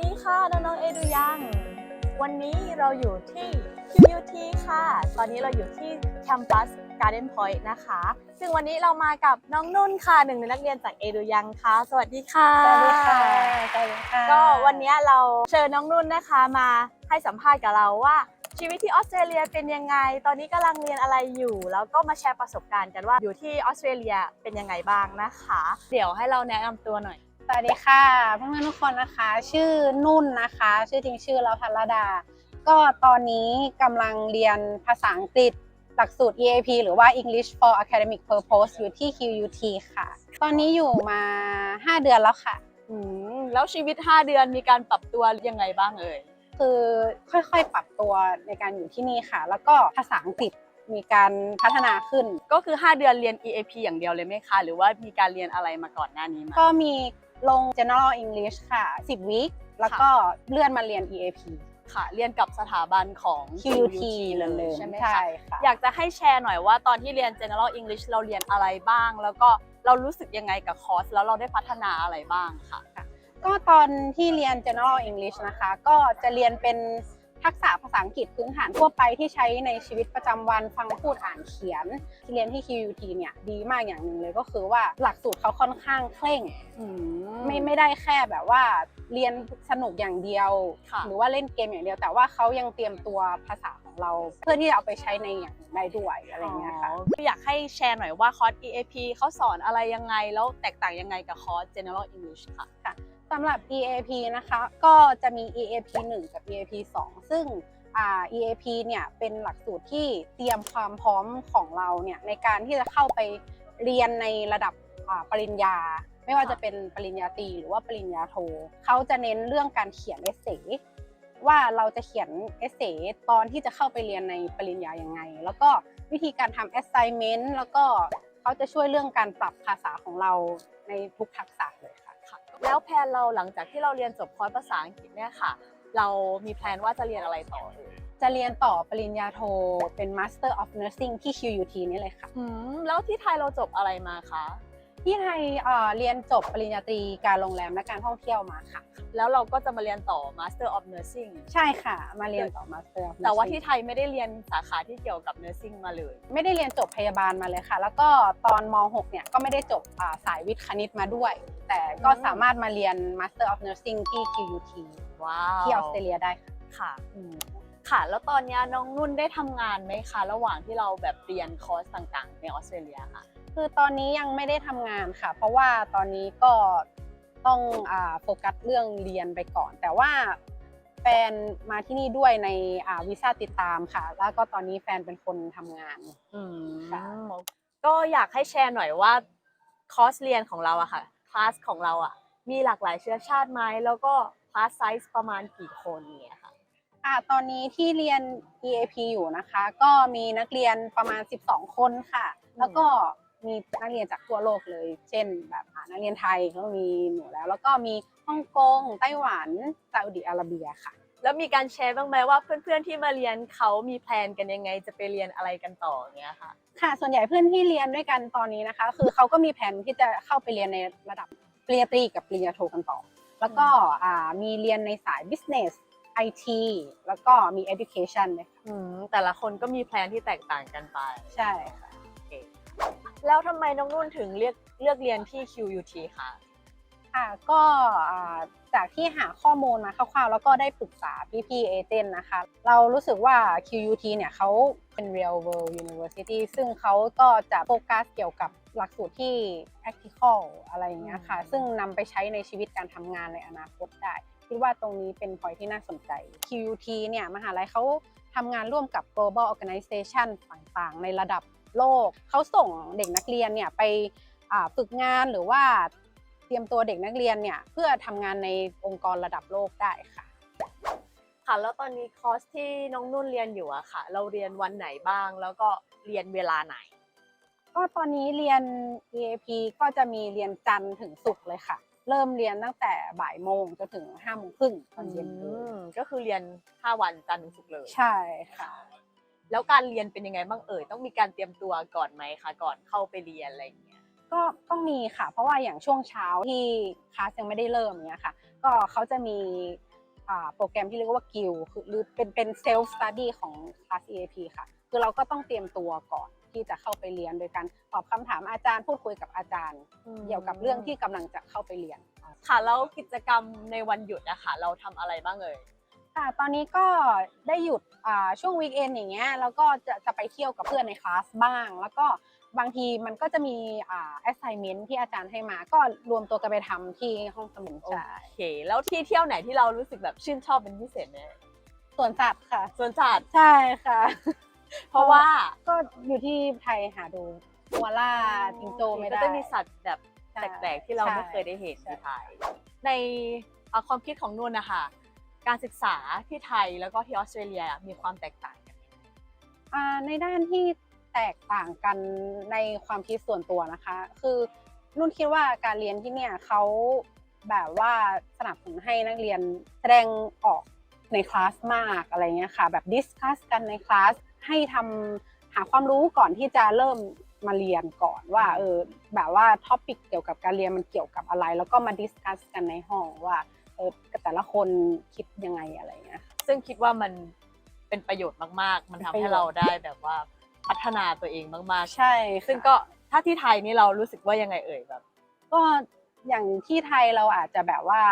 ดีค่ะน้องๆเอดูยัง วันนี้เราอยู่ที่ QUT ค่ะ ตอนนี้เราอยู่ที่แคมปัส Garden Point นะคะ ซึ่งวันนี้เรามากับน้องนุ่นค่ะหนึ่งในนักเรียนจากเอดูยังค่ะ สวัสดีค่ะ สวัสดีค่ะ สวัสดีค่ะ ก็วันนี้เราเชิญน้องนุ่นนะคะมาให้สัมภาษณ์กับเราว่าชีวิตที่ออสเตรเลียเป็นยังไง ตอนนี้กำลังเรียนอะไรอยู่ แล้วก็มาแชร์ประสบการณ์กันว่าอยู่ที่ออสเตรเลียเป็นยังไงบ้างนะคะ เดี๋ยวให้เราแนะนำตัวหน่อย สวัสดีค่ะเพื่อนๆทุกคนนะคะ ชื่อนุ่นนะคะ ชื่อจริงชื่อเราพัลดา ก็ตอนนี้กำลังเรียนภาษาอังกฤษหลักสูตร EAP หรือว่า English for Academic Purpose อยู่ที่ QUT ค่ะ ตอนนี้อยู่มา 5 เดือนแล้วค่ะ อืมแล้วชีวิต 5 เดือนมีการปรับตัวยังไงบ้างเอ่ยคือค่อยๆ ปรับตัวในการอยู่ที่นี่ค่ะ แล้วก็ภาษาอังกฤษมีการพัฒนาขึ้น ก็คือ 5 เดือนเรียน EAP อย่างเดียวเลยไหมคะ หรือว่ามีการเรียนอะไรมาก่อนหน้านี้ไหมก็มี ลง General English ค่ะ 10 week แล้วก็เลื่อนมาเรียน EAP ค่ะ เรียนกับสถาบันของ QUT เลเลยใช่ไหมใช่คะค่ะอยากจะให้แชร์หน่อยว่าตอนที่เรียน General English เราเรียนอะไรบ้าง แล้วก็เรารู้สึกยังไงกับคอร์ส แล้วเราได้พัฒนาอะไรบ้างค่ะ ก็ตอนที่เรียน General English นะคะ ก็จะเรียนเป็น ทักษะภาษาอังกฤษพื้นฐานทั่วไปที่ใช้ในชีวิตประจำวันฟังพูดอ่านเขียน ที่เรียนที่ QUT เนี่ยดีมากอย่างหนึ่งเลยก็คือว่าหลักสูตรเขาค่อนข้างเคร่งอืมไม่ไม่ได้แค่แบบว่าเรียนสนุกอย่างเดียวค่ะหรือว่าเล่นเกมอย่างเดียว แต่ว่าเขายังเตรียมตัวภาษาของเรา เพื่อที่จะเอาไปใช้ในอย่างอื่นได้ด้วยอะไรอย่างเงี้ยค่ะอ๋ออยากให้แชร์หน่อยว่าคอร์ส EAP เขาสอนอะไรยังไงแล้วแตกต่างยังไงกับคอร์ส General English ค่ะ สำหรับ EAP นะคะ ก็จะมี EAP 1 กับ EAP 2 ซึ่ง EAP เนี่ยเป็นหลักสูตรที่เตรียมความพร้อมของเราเนี่ยในการที่จะเข้าไปเรียนในระดับปริญญา ไม่ว่าจะเป็นปริญญาตรีหรือว่าปริญญาโทเขาจะเน้นเรื่องการเขียนเอเซว่าเราจะเขียนเอเซตอนที่จะเข้าไปเรียนในปริญญายังไง แล้วก็วิธีการทำ assignment แล้วก็เขาจะช่วยเรื่องการปรับภาษาของเราในทุกทักษะ แล้วแพลนเราหลังจากที่เราเรียนจบคอร์สภาษาอังกฤษเนี่ยค่ะ เรามีแพลนว่าจะเรียนอะไรต่อเอ่ยจะเรียนต่อปริญญาโทเป็น Master of Nursing ที่ QUT นี่เลยค่ะ อืมแล้วที่ไทยเราจบอะไรมาคะ ที่ไทยเอ่อเรียนจบปริญญาตรีการโรงแรมและการท่องเที่ยวมาค่ะ แล้วเราก็จะมาเรียนต่อ Master of Nursing ใช่ค่ะ มาเรียนต่อ Master of แต่ว่า Nursing ที่ไทยไม่ได้เรียนสาขาที่เกี่ยวกับ Nursing มาเลย ไม่ได้เรียนจบพยาบาลมาเลยค่ะ แล้วก็ตอนม .6 เนี่ยก็ไม่ได้จบอ่าสายวิทย์คณิตมาด้วย แต่ก็อืมสามารถมาเรียน Master of Nursing ที่ QUT ว้าวที่ออสเตรเลียได้ค่ะค่ะอืมค่ะ แล้วตอนเนี้ยน้องนุ่นได้ทำงานไหมคะ ระหว่างที่เราแบบเรียนคอร์สต่างๆ ในออสเตรเลียค่ะ คือตอนนี้ยังไม่ได้ทำงานค่ะ เพราะว่าตอนนี้ก็ต้องอาโฟกัสเรื่องเรียนไปก่อน แต่ว่าแฟนมาที่นี่ด้วยในอ่าวีซ่าติดตามค่ะ แล้วก็ตอนนี้แฟนเป็นคนทำงานอืมค่ะก็อยากให้แชร์หน่อยว่าคอร์สเรียนของเราอะค่ะคลาสของเราอะมีหลากหลายเชื้อชาติไหมแล้วก็คลาสไซส์ประมาณกี่คนเนี่ยค่ะอ่าตอนนี้ที่เรียน EAP อยู่นะคะ ก็มีนักเรียนประมาณ 12 คนค่ะ แล้วก็ มีนักเรียนจากทั่วโลกเลย เช่น แบบอ่านักเรียนไทยก็มีหนูแล้ว แล้วก็มีฮ่องกงไต้หวันซาอุดิอาระเบียค่ะ แล้วมีการแชร์บ้างไหมว่าเพื่อนๆที่มาเรียนเขามีแพลนกันยังไงจะไปเรียนอะไรกันต่อเงี้ยค่ะค่ะส่วนใหญ่เพื่อนที่เรียนด้วยกันตอนนี้นะคะ คือเขาก็มีแผนที่จะเข้าไปเรียนในระดับปริญญาตรีกับปริญญาโทกันต่อ แล้วก็อ่ามีเรียนในสาย business IT แล้วก็มี education เลยค่ะอืมแต่ละคนก็มีแพลนที่แตกต่างกันไป ใช่ค่ะ แล้วทำไมน้องนุ่นถึงเลือกเลือกเรียนที่ QUT คะ ค่ะก็อ่าจากที่หาข้อมูลมาคร่าวๆ แล้วก็ได้ปรึกษาพี่ๆเอเจนต์นะคะ เรารู้สึกว่า QUT เนี่ยเขาเป็น real world university ซึ่งเขาก็จะโฟกัสเกี่ยวกับหลักสูตรที่ practical อะไรอย่างเงี้ยค่ะ อืม ซึ่งนำไปใช้ในชีวิตการทำงานในอนาคตได้ คิดว่าตรงนี้เป็น point ที่น่าสนใจ QUT เนี่ยมหาลัยเขาทำงานร่วมกับ global organization ต่างๆ ในระดับ โลก เขาส่งเด็กนักเรียนเนี่ยไปอ่าฝึกงานหรือว่าเตรียมตัวเด็กนักเรียนเนี่ยเพื่อทำงานในองค์กรระดับโลกได้ค่ะ ค่ะแล้วตอนนี้คอร์สที่น้องนุ่นเรียนอยู่อะค่ะ เราเรียนวันไหนบ้างแล้วก็เรียนเวลาไหน ก็ตอนนี้เรียน EAP ก็จะมีเรียนจันทร์ถึงศุกร์เลยค่ะ เริ่มเรียนตั้งแต่บ่ายโมงจนถึงห้าโมงครึ่งตอนเย็นเลอืยมก็คือเรียน 5 วันจันทร์ถึงศุกร์เลย ใช่ค่ะ แล้วการเรียนเป็นยังไงบ้างเอ่ยต้องมีการเตรียมตัวก่อนไหมคะก่อนเข้าไปเรียนอะไรอย่างเงี้ยก็ต้องมีค่ะ เพราะว่าอย่างช่วงเช้าที่คลาสยังไม่ได้เริ่มเนี้ยค่ะ ก็เขาจะมีอ่าโปรแกรมที่เรียกว่า GIL คือหรือเป็นเป็น self study ของคลาส EAP ค่ะ คือเราก็ต้องเตรียมตัวก่อนที่จะเข้าไปเรียนโดยการตอบคำถามอาจารย์พูดคุยกับอาจารย์ เกี่ยวกับเรื่องที่กำลังจะเข้าไปเรียน ค่ะแล้วกิจกรรมในวันหยุดอะค่ะเราทำอะไรบ้างเอ่ย ค่ะตอนนี้ก็ได้หยุดอ่าช่วงวีคเอนอย่างเงี้ยแล้วก็จะจะไปเที่ยวกับเพื่อนในคลาสบ้าง แล้วก็บางทีมันก็จะมีอ่า assignment ที่อาจารย์ให้มา ก็รวมตัวกันไปทำที่ห้องสมุดโอใช่เค แล้วที่เที่ยวไหนที่เรารู้สึกแบบชื่นชอบเป็นพิเศษไหมส่วนสัตว์ค่ะ สวนสัตว์ใช่ค่ะ เพราะว่าก็อยู่ที่ไทยหาดูวัวล่าจิงโจ้ไม่ได้ก็จะมีสัตว์แบบใช่แปลกๆที่เราใช่ไม่เคยได้เห็นใช่ที่ไทยในเอ่อความคิดของนุ่นนะคะ การศึกษาที่ไทยแล้วก็ที่ออสเตรเลียมีความแตกต่างกันอ่าในด้านที่แตกต่างกันในความคิดส่วนตัวนะคะ คือนุ่นคิดว่าการเรียนที่เนี่ยเขาแบบว่าสนับสนุนให้นักเรียนแสดงออกในคลาสมากอะไรเงี้ยค่ะ แบบดิสคัสกันในคลาสให้ทำหาความรู้ก่อนที่จะเริ่มมาเรียนก่อนว่าเออแบบว่าท็อปิกเกี่ยวกับการเรียนมันเกี่ยวกับอะไร แล้วก็มาดิสคัสกันในห้องว่า ออแต่ละคนคิดยังไงอะไรเงี้ยค่ะซึ่งคิดว่ามันเป็นประโยชน์มาก ๆ มันทำเป็นประให้โยชน์เราได้แบบว่าพัฒนาตัวเองมากใช่ๆซึ่งก็ถ้าที่ไทยนี่เรารู้สึกว่ายังไงเอ่ยแบบ ก็อย่างที่ไทยเราอาจจะแบบว่า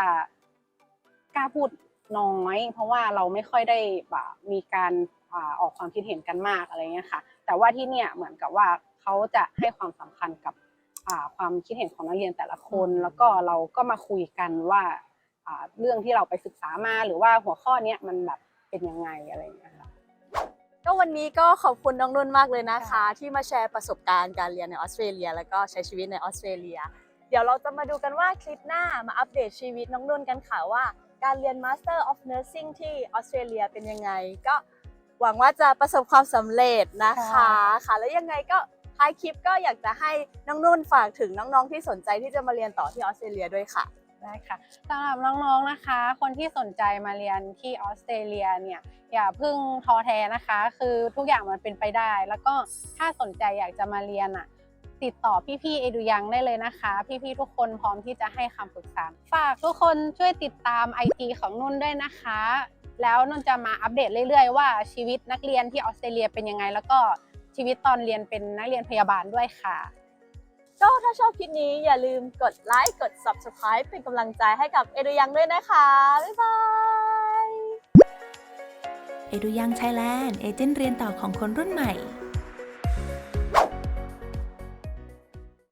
กล้าพูดน้อย เพราะว่าเราไม่ค่อยได้แบบมีการอ่าออกความคิดเห็นกันมากอะไรเงี้ยค่ะ แต่ว่าที่เนี่ยเหมือนกับว่าเขาจะให้ความสำคัญกับอ่าความคิดเห็นของนักเรียนแต่ละคนอืมแล้วก็เราก็มาคุยกันว่าอ่า เรื่องที่เราไปศึกษามาหรือว่าหัวข้อเนี้ยมันแบบเป็นยังไงอะไรเงี้ยค่ะก็วันนี้ก็ขอบคุณน้องนุ่นมากเลยนะคะค่ะที่มาแชร์ประสบการณ์การเรียนในออสเตรเลีย แล้วก็ใช้ชีวิตในออสเตรเลีย เดี๋ยวเราจะมาดูกันว่าคลิปหน้ามาอัปเดตชีวิตน้องนุ่นกันค่ะว่า การเรียน Master of Nursing ที่ออสเตรเลียเป็นยังไง ก็หวังว่าจะประสบความสำเร็จนะคะค่ะค่ะแล้วยังไงก็ท้ายคลิปก็อยากจะให้น้องนุ่นฝากถึงน้องๆที่สนใจที่จะมาเรียนต่อที่ออสเตรเลียด้วยค่ะ ได้ค่ะสำหรับน้องๆนะคะ คนที่สนใจมาเรียนที่ออสเตรเลียเนี่ยอย่าเพิ่งท้อแท้นะคะ คือทุกอย่างมันเป็นไปได้ แล้วก็ถ้าสนใจอยากจะมาเรียนอะติดต่อพี่ๆเอดูยังได้เลยนะคะ พี่ๆทุกคนพร้อมที่จะให้คำปรึกษาฝากทุกคนช่วยติดตาม IG ของนุ่นด้วยนะคะ แล้วนุ่นจะมาอัปเดตเรื่อยๆ ว่าชีวิตนักเรียนที่ออสเตรเลียเป็นยังไง แล้วก็ชีวิตตอนเรียนเป็นนักเรียนพยาบาลด้วยค่ะ ถ้าชอบคลิปนี้อย่าลืมกดไลค์กด Subscribe เป็นกำลังใจให้กับเอดูยังด้วยนะคะ บ๊ายบายเอดูยังไทยแลนด์เอเจนต์เรียนต่อของคนรุ่นใหม่